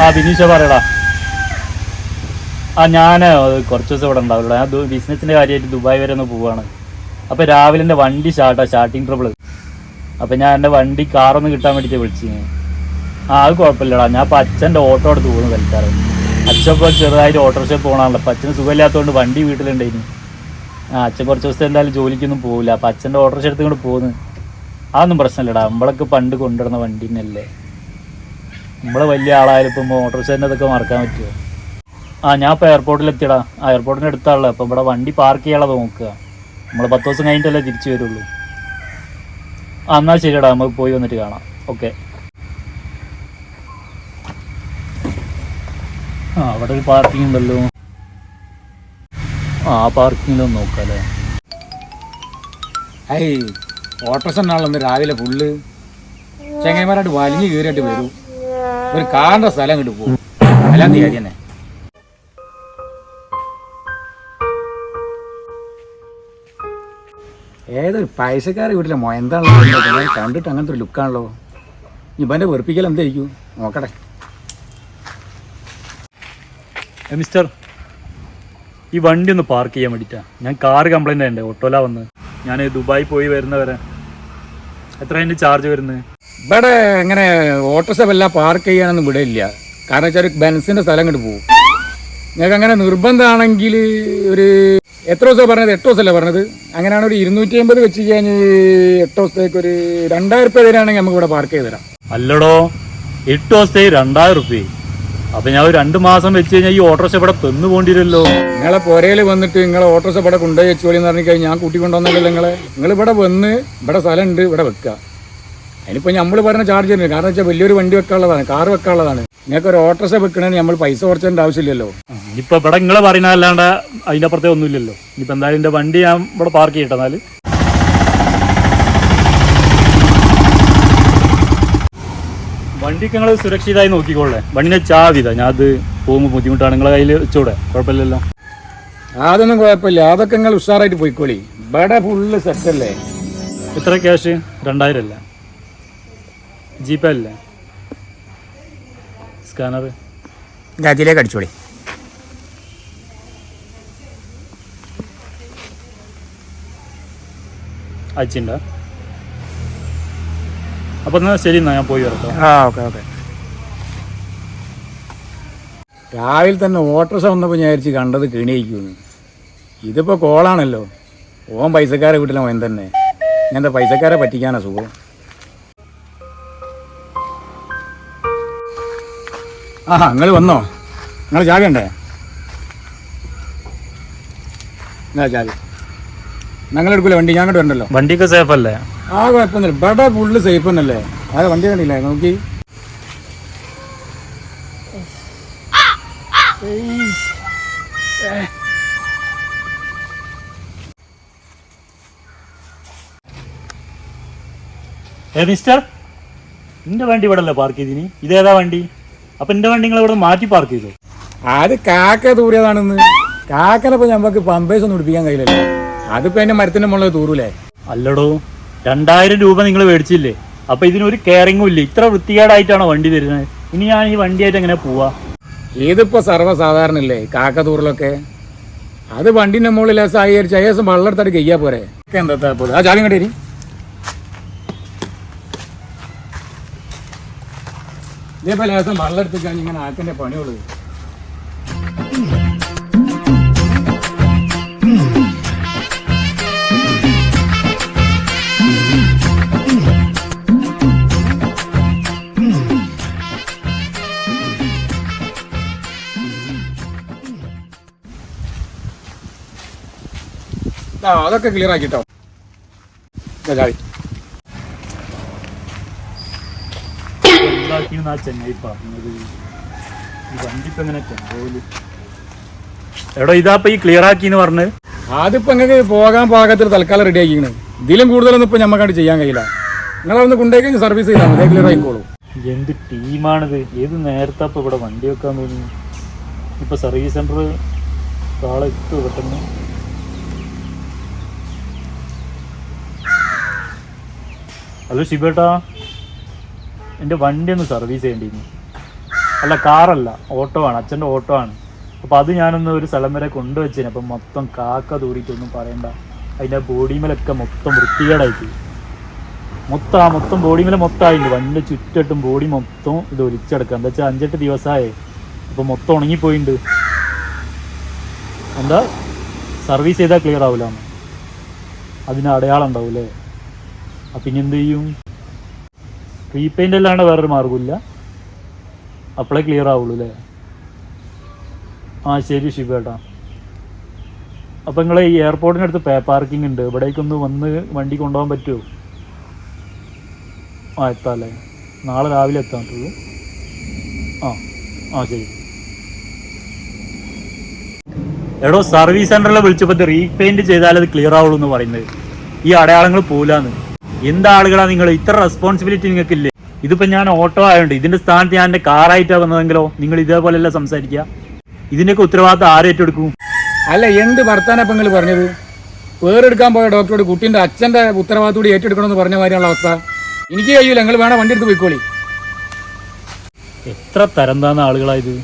ആ ബിനീഷ പറയടാ. ആ ഞാൻ കുറച്ച് ദിവസം ഇവിടെ ഉണ്ടാവില്ല ഞാൻ ബിസിനസിന്റെ കാര്യമായിട്ട് ദുബായ് വരെ ഒന്ന് പോവാണ്. അപ്പൊ രാവിലെ എന്റെ വണ്ടി സ്റ്റാർട്ടാ സ്റ്റാർട്ടിങ് ട്രബിൾ അപ്പൊ ഞാൻ എന്റെ വണ്ടി കാറൊന്ന് കിട്ടാൻ വേണ്ടിയിട്ട് വിളിച്ചിന്. ആ അത് കുഴപ്പമില്ലടാ. ഞാൻ ഇപ്പൊ അച്ഛന്റെ ഓട്ടോ എടുത്ത് പോകുന്നു കളിക്കാറ്. അച്ഛൻ ഇപ്പോൾ ചെറുതായിട്ട് ഓട്ടോറിക്ഷ പോകണമല്ലോ അപ്പൊ അച്ഛന് സുഖമില്ലാത്തതുകൊണ്ട് വണ്ടി വീട്ടിലുണ്ടായിന്. ആ അച്ഛൻ കുറച്ച് ദിവസം എന്തായാലും ജോലിക്കൊന്നും പോകില്ല അപ്പൊ അച്ഛന്റെ ഓട്ടോറിക്ഷ എടുത്ത് കൊണ്ട് പോകുന്നു അതൊന്നും പ്രശ്നമില്ലടാ. നമ്മളൊക്കെ പണ്ട് കൊണ്ടുവരുന്ന വണ്ടി തന്നെയല്ലേ. നമ്മൾ വലിയ ആളായാലും ഇപ്പം മോട്ടോർ ഇതൊക്കെ മറക്കാൻ പറ്റുമോ ആ ഞാൻ ഇപ്പോൾ എയർപോർട്ടിൽ എത്തിയടാ ആ എയർപോർട്ടിന് അടുത്താണല്ലോ. അപ്പോൾ ഇവിടെ വണ്ടി പാർക്ക് ചെയ്യാളത് നോക്കുക. നമ്മൾ പത്ത് ദിവസം കഴിഞ്ഞിട്ടല്ലേ തിരിച്ചു വരുള്ളൂ. ആ എന്നാൽ ശരിയടാ. നമുക്ക് പോയി വന്നിട്ട് കാണാം. ഓക്കെ. ആ അവിടെ ഒരു പാർക്കിംഗ് ഉണ്ടല്ലോ. ആ പാർക്കിങ്ങിലൊന്ന് നോക്കാം അല്ലേ ഹൈ ഓട്ടോസ് എന്നാളൊന്ന് രാവിലെ ഫുള്ള് ചെങ്ങന്മാരായിട്ട് വലിഞ്ഞു കീറിയിട്ട് വരും. ഒരു കാണുന്ന സ്ഥലം കിട്ടു പോകും അല്ലാന്ന് തന്നെ ഏതൊരു പൈസക്കാരെ വീട്ടിലെ മോ എന്താണല്ലോ കണ്ടിട്ട് അങ്ങനത്തെ ഒരു ലുക്കാണല്ലോ. ഇവന്റെ വെറുപ്പിക്കൽ എന്തായിരിക്കും? നോക്കട്ടെ. മിസ്റ്റർ ഈ വണ്ടി ഒന്ന് പാർക്ക് ചെയ്യാൻ വേണ്ടിയിട്ടാണ് ഞാൻ കാർ കംപ്ലൈന്റ് ആയിട്ടുണ്ട് ഓട്ടോല വന്ന്. ഞാൻ ദുബായി പോയി വരുന്നവരെ എത്ര അതിന്റെ ചാർജ് വരുന്നത്? ഇവിടെ എങ്ങനെ ഓട്ടോസ എല്ലാം പാർക്ക് ചെയ്യാനൊന്നും ഇവിടെ ഇല്ല കാരണം വെച്ചാൽ ബെൻസിന്റെ സ്ഥലം ഇങ്ങോട്ട് പോകും നിങ്ങൾക്ക് അങ്ങനെ നിർബന്ധമാണെങ്കിൽ ഒരു എത്ര ദിവസമാണ് പറഞ്ഞത്? എട്ട് ദിവസമല്ലേ പറഞ്ഞത്? അങ്ങനെയാണ് ഒരു ഇരുന്നൂറ്റി അമ്പത് വെച്ച് കഴിഞ്ഞ് എട്ട് ദിവസത്തേക്ക് ഒരു രണ്ടായിരം രൂപ തരാണെങ്കിൽ നമുക്ക് ഇവിടെ പാർക്ക് ചെയ്ത് തരാം. അല്ലടോ എട്ട് ദിവസത്തേക്ക് രണ്ടായിരം റുപ്യ. അപ്പൊ ഞാൻ ഒരു രണ്ട് മാസം വെച്ച് കഴിഞ്ഞാൽ ഈ ഓട്ടോറിക്ഷ ഇവിടെ തന്നു പോണ്ടിരല്ലോ. നിങ്ങളെ പുരയിൽ വന്നിട്ട് നിങ്ങളെ ഓട്ടോസ് ഇവിടെ കൊണ്ടുപോയി വെച്ചോളി എന്ന് പറഞ്ഞു കഴിഞ്ഞാൽ ഞാൻ കൂട്ടിക്കൊണ്ടുവന്നല്ലോ നിങ്ങളെ? നിങ്ങൾ ഇവിടെ വന്ന് ഇവിടെ സ്ഥലം ഉണ്ട് ഇവിടെ വെക്കുക. അതിനിപ്പോൾ നമ്മൾ പറഞ്ഞ ചാർജ് തന്നെ കാരണം വെച്ചാൽ വലിയൊരു വണ്ടി വെക്കാനുള്ളതാണ് കാർ വെക്കാനുള്ളതാണ്. നിങ്ങൾക്ക് ഒരു ഓട്ടോറിക്ഷ വെക്കണമെങ്കിൽ നമ്മൾ പൈസ കുറച്ചതിന്റെ ആവശ്യമില്ലല്ലോ. ഇപ്പൊ ഇവിടെ നിങ്ങൾ പറയുന്ന അല്ലാണ്ട് അതിന്റെ അപ്പുറത്തെ ഒന്നുമില്ലല്ലോ. ഇനിയിപ്പോ എന്തായാലും എന്റെ വണ്ടി ഞാൻ ഇവിടെ പാർക്ക് ചെയ്യട്ടെ വണ്ടിക്ക് നിങ്ങൾ സുരക്ഷിതമായി നോക്കിക്കോളെ. വണ്ടിനെ ചാവിത. ഞാൻ അത് പോകുമ്പോൾ ബുദ്ധിമുട്ടാണ്. നിങ്ങളെ കയ്യിൽ വെച്ചോടെ? കുഴപ്പമില്ലല്ലോ. അതൊന്നും കുഴപ്പമില്ല. അതൊക്കെ നിങ്ങൾ ഉഷാറായിട്ട് പോയിക്കോളി. ഇവിടെ ഫുള്ള് സെറ്റല്ലേ എത്ര ക്യാഷ് രണ്ടായിരം അല്ല? ജിപേ അല്ല? സ്കാനർ അതിലേക്ക് അടിച്ചോളി. അയച്ചിട്ടുണ്ടോ അപ്പോൾ എന്നാൽ ശരി ഞാൻ പോയി വരട്ടോ. ആ ഓക്കെ ഓക്കെ. രാവിലെ തന്നെ ഓട്ടോറിക്ഷ വന്നപ്പോൾ ഞാൻ വിചാരിച്ച് കണ്ടത് കിണിയിക്കുന്നു ഇതിപ്പോൾ കോളാണല്ലോ. ഓൻ പൈസക്കാരെ വീട്ടിലെ മോൻ തന്നെ. ഇങ്ങനത്തെ പൈസക്കാരെ പറ്റിക്കാനാ സുഖം. ആ നിങ്ങൾ വന്നോ? നിങ്ങൾ ചാവി ഉണ്ടേ എന്നാ ചാവി ഞങ്ങൾ എടുക്കൂല? വണ്ടി ഞാൻ അങ്ങോട്ട് വരണ്ടല്ലോ. വണ്ടിയൊക്കെ സേഫ് അല്ലേ? ആ കുഴപ്പമൊന്നുമില്ല. ഇവിടെ ഫുള്ള് സേഫ് തന്നെയല്ലേ? അത് വണ്ടി കണ്ടില്ലേ? നോക്കി. മിസ്റ്റർ നിന്റെ വണ്ടി ഇവിടെ അല്ലേ പാർക്ക് ചെയ്തിനി? ഇതേതാ വണ്ടി? അപ്പൊ എന്റെ വണ്ടി നിങ്ങൾ ഇവിടെ മാറ്റി പാർക്ക് ചെയ്തു? അത് കാക്ക തൂറിയതാണെന്ന്. ഇപ്പൊ ഞമ്മക്ക് പമ്പേഴ്സ് ഒന്നും പിടിപ്പിക്കാൻ കഴിയില്ലല്ലോ. അതിപ്പോ എന്റെ മരത്തിന്റെ മുകളിൽ തൂറൂലേ? അല്ലടോ. രണ്ടായിരം രൂപ നിങ്ങൾ മേടിച്ചില്ലേ? അപ്പൊ ഇതിനൊരു കെയറിങ്ങും ഇല്ല. ഇത്ര വൃത്തികേടായിട്ടാണോ വണ്ടി തരുന്നത്? ഇനി ഞാൻ ഈ വണ്ടിയായിട്ട് എങ്ങനെ പോവാ? ഇതിപ്പോ സർവസാധാരണ അല്ലേ കാക്കത്തൂറിലൊക്കെ അത് വണ്ടിന്റെ മുകളിൽ സഹകരിച്ച് അയ്യസം വെള്ളം എടുത്തിട്ട് കയ്യാ പോരെ. എന്താ ആ ചാലും ഇതേപോലെ ലേസം വെള്ളം എടുത്തിട്ട് ഇങ്ങനെ ആക്കിന്റെ പണിയുള്ളൂ. ആ അതൊക്കെ ക്ലിയർ ആക്കിട്ടോ. ആ പറഞ്ഞത് ഈ എങ്ങനെ കൊണ്ടുപോകൽ എടോ ഇതാപ്പ ഈ ക്ലിയർ ആക്കിന്ന് പറഞ്ഞ്. അതിപ്പോ നിങ്ങൾക്ക് പോകാൻ പാകത്തിൽ തൽക്കാലം റെഡി ആക്കിക്കണ്. ഇതിലും കൂടുതലൊന്നും ഇപ്പൊ ഞമ്മക്കാണ്ട് ചെയ്യാൻ കഴിയില്ല. നിങ്ങളൊന്ന് കൊണ്ടേക്കും സർവീസ് ചെയ്താൽ മതി. ക്ലിയർ ആയിക്കോളൂ. എന്ത് ടീമാണിത്? ഏത് നേരത്തെ ഇവിടെ വണ്ടി വെക്കാൻ തോന്നുന്നു ഇപ്പൊ സർവീസ് സെന്റർ കാളെത്തു പെട്ടെന്ന്? ഹലോ ശിബേട്ടാ എന്റെ വണ്ടി ഒന്ന് സർവീസ് ചെയ്യേണ്ടിയിരുന്നു. അല്ല കാറല്ല ഓട്ടോ ആണ് അച്ഛന്റെ ഓട്ടോ ആണ്. അപ്പോൾ അത് ഞാനൊന്ന് ഒരു സ്ഥലം വരെ കൊണ്ടുവച്ചേനെ. അപ്പം മൊത്തം കാക്ക തൂറിയിട്ടൊന്നും പറയണ്ട. അതിന്റെ ബോഡിമേലൊക്കെ മൊത്തം വൃത്തികേടായിട്ട്. മൊത്തം ആ മൊത്തം ബോഡിമേലെ മൊത്തമായിട്ടുണ്ട് വണ്ടി ചുറ്റട്ടും ബോഡി മൊത്തം ഇത് ഒലിച്ചെടുക്കുക. എന്താ വെച്ചാൽ അഞ്ചെട്ട് ദിവസമായേ അപ്പോൾ മൊത്തം ഉണങ്ങിപ്പോയിട്ടുണ്ട് എന്താ? സർവീസ് ചെയ്താൽ ക്ലിയർ ആവില്ല അതിന് അടയാളം ഉണ്ടാവും അല്ലേ അപ്പം ഇനി എന്ത് ചെയ്യും? റീപെയിന്റ് അല്ലാണ്ട് വേറൊരു മാർഗമില്ല അപ്പോഴേ ക്ലിയർ ആവുള്ളൂ അല്ലേ ആ ശരി ശിവേട്ടാ അപ്പം നിങ്ങൾ ഈ എയർപോർട്ടിനടുത്ത് പേ പാർക്കിംഗ് ഉണ്ട്. ഇവിടേക്കൊന്ന് വന്ന് വണ്ടി കൊണ്ടുപോകാൻ പറ്റുമോ ആ എത്താം അല്ലേ നാളെ രാവിലെ എത്താൻ പറ്റുള്ളൂ. ആ ആ ശരി. എടോ സർവീസ് സെന്ററിൽ വിളിച്ചപ്പോൾ റീപെയിന്റ് ചെയ്താൽ അത് ക്ലിയർ ആവുള്ളൂ എന്ന് പറയുന്നത്. ഈ അടയാളങ്ങൾ പോലാന്ന് എന്ത് ആളുകളാ നിങ്ങൾ? ഇത്ര റെസ്പോൺസിബിലിറ്റി നിങ്ങൾക്കില്ലേ? ഇതിപ്പോ ഞാൻ ഓട്ടോ ആയതുകൊണ്ട് ഇതിന്റെ സ്ഥാനത്ത് ഞാൻ എന്റെ കാറായിട്ടാ വന്നതെങ്കിലോ? നിങ്ങൾ ഇതേപോലെയല്ല സംസാരിക്കുക. ഇതിന്റെയൊക്കെ ഉത്തരവാദിത്തം ആരും ഏറ്റെടുക്കും? അല്ല എന്ത് വർത്താനപ്പം നിങ്ങൾ പറഞ്ഞത്? വേറെടുക്കാൻ പോയ ഡോക്ടറോട് കുട്ടീന്റെ അച്ഛന്റെ ഉത്തരവാദിത്തോട് ഏറ്റെടുക്കണമെന്ന് പറഞ്ഞ മാതിരിയുള്ള അവസ്ഥ. എനിക്ക് കഴിയൂല നിങ്ങൾ വേണം വണ്ടി എടുത്ത് പോയിക്കോളി. എത്ര തരം താന്ന ആളുകളായത്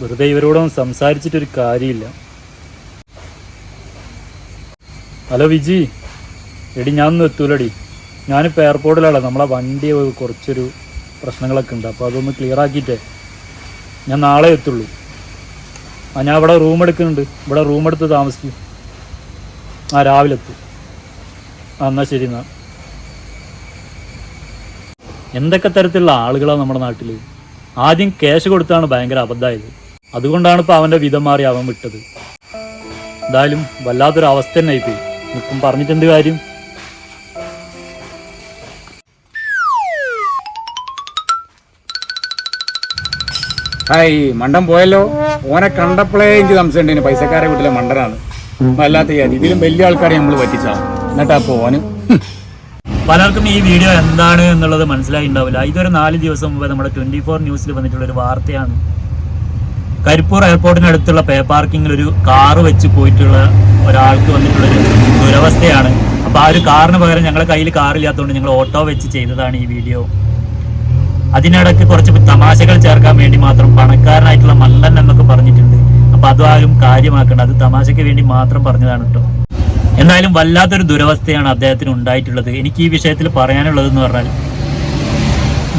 വെറുതെ ഇവരോടൊന്നും സംസാരിച്ചിട്ടൊരു കാര്യമില്ല. ഹലോ വിജി. എടി ഞാനൊന്നും എത്തൂലടി. ഞാനിപ്പോൾ എയർപോർട്ടിലാണ് നമ്മളെ വണ്ടി കുറച്ചൊരു പ്രശ്നങ്ങളൊക്കെ ഉണ്ട്. അപ്പോൾ അതൊന്ന് ക്ലിയർ ആക്കിയിട്ടേ ഞാൻ നാളെ എത്തുള്ളൂ. ആ ഞാൻ ഇവിടെ റൂം എടുക്കുന്നുണ്ട്. ഇവിടെ റൂം എടുത്ത് താമസിക്കും. ആ രാവിലെ എത്തും. ആ എന്നാൽ ശരി എന്നാൽ എന്തൊക്കെ തരത്തിലുള്ള ആളുകളാണ് നമ്മുടെ നാട്ടിൽ ആദ്യം ക്യാഷ് കൊടുത്താണ് ഭയങ്കര അബദ്ധമായത്. അതുകൊണ്ടാണ് ഇപ്പോൾ അവന്റെ വിധം മാറി അവൻ വിട്ടത്. എന്തായാലും വല്ലാത്തൊരു അവസ്ഥ തന്നെ ആയിപ്പോയി നിൽക്കും പറഞ്ഞിട്ടെന്ത് കാര്യം? ഹായ് മണ്ടം പോയല്ലോ? ഓനെ കണ്ടപ്പോഴേ എനിക്ക് സംശയമുണ്ട്. പൈസക്കാരെ വീട്ടിലെ മണ്ടനാണ്. അല്ലാത്ത കാര്യം ഇതിലും വലിയ ആൾക്കാരെ നമ്മൾ പറ്റിച്ചാ. എന്നിട്ടാ പോന് പലർക്കും ഈ വീഡിയോ എന്താണ് എന്നുള്ളത് മനസ്സിലായി ഉണ്ടാവില്ല ഇതൊരു നാല് ദിവസം മുമ്പ് നമ്മുടെ ട്വന്റി ഫോർ ന്യൂസിൽ വന്നിട്ടുള്ള ഒരു വാർത്തയാണ്. കരിപ്പൂർ എയർപോർട്ടിനടുത്തുള്ള പേ പാർക്കിങ്ങിൽ ഒരു കാറ് വെച്ച് പോയിട്ടുള്ള ഒരാൾക്ക് വന്നിട്ടുള്ള ഒരു ദുരവസ്ഥയാണ്. അപ്പോൾ ആ ഒരു കാറിന് പകരം ഞങ്ങളുടെ കയ്യിൽ കാറില്ലാത്തതുകൊണ്ട് ഞങ്ങൾ ഓട്ടോ വെച്ച് ചെയ്തതാണ് ഈ വീഡിയോ. അതിനിടയ്ക്ക് കുറച്ച് തമാശകൾ ചേർക്കാൻ വേണ്ടി മാത്രം പണക്കാരനായിട്ടുള്ള മല്ലൻ എന്നൊക്കെ പറഞ്ഞിട്ടുണ്ട്. അപ്പൊ അതും ആരും കാര്യമാക്കണ്ട. അത് തമാശയ്ക്ക് വേണ്ടി മാത്രം പറഞ്ഞതാണ് കേട്ടോ എന്നാലും വല്ലാത്തൊരു ദുരവസ്ഥയാണ് അദ്ദേഹത്തിന് ഉണ്ടായിട്ടുള്ളത്. എനിക്ക് ഈ വിഷയത്തിൽ പറയാനുള്ളത് എന്ന് പറഞ്ഞാൽ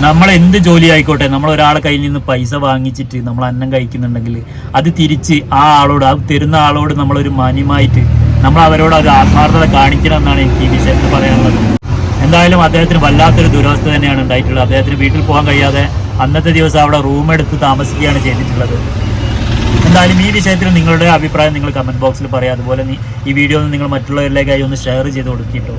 നമ്മൾ എന്ത് ജോലി ആയിക്കോട്ടെ നമ്മൾ ഒരാളെ കയ്യിൽ നിന്ന് പൈസ വാങ്ങിച്ചിട്ട് നമ്മൾ അന്നം കഴിക്കുന്നുണ്ടെങ്കിൽ അത് തിരിച്ച് ആ ആളോട് ആ തരുന്ന ആളോട് നമ്മളൊരു മാന്യമായിട്ട് നമ്മൾ അവരോട് ഒരു ആത്മാർത്ഥത കാണിക്കണം എന്നാണ് എനിക്ക് ഈ വിഷയത്തിൽ പറയാനുള്ളത്. എന്തായാലും അദ്ദേഹത്തിന് വല്ലാത്തൊരു ദുരവസ്ഥ തന്നെയാണ് ഉണ്ടായിട്ടുള്ളത്. അദ്ദേഹത്തിന് വീട്ടിൽ പോകാൻ കഴിയാതെ അന്നത്തെ ദിവസം അവിടെ റൂം എടുത്ത് താമസിക്കുകയാണ് ചെയ്തിട്ടുള്ളത്. എന്തായാലും ഈ വിഷയത്തിൽ നിങ്ങളുടെ അഭിപ്രായം നിങ്ങൾ കമന്റ് ബോക്സിൽ പറയാം. അതുപോലെ ഈ വീഡിയോ നിങ്ങൾ മറ്റുള്ളവരിലേക്കായി ഒന്ന് ഷെയർ ചെയ്ത് കൊടുക്കിട്ടോ.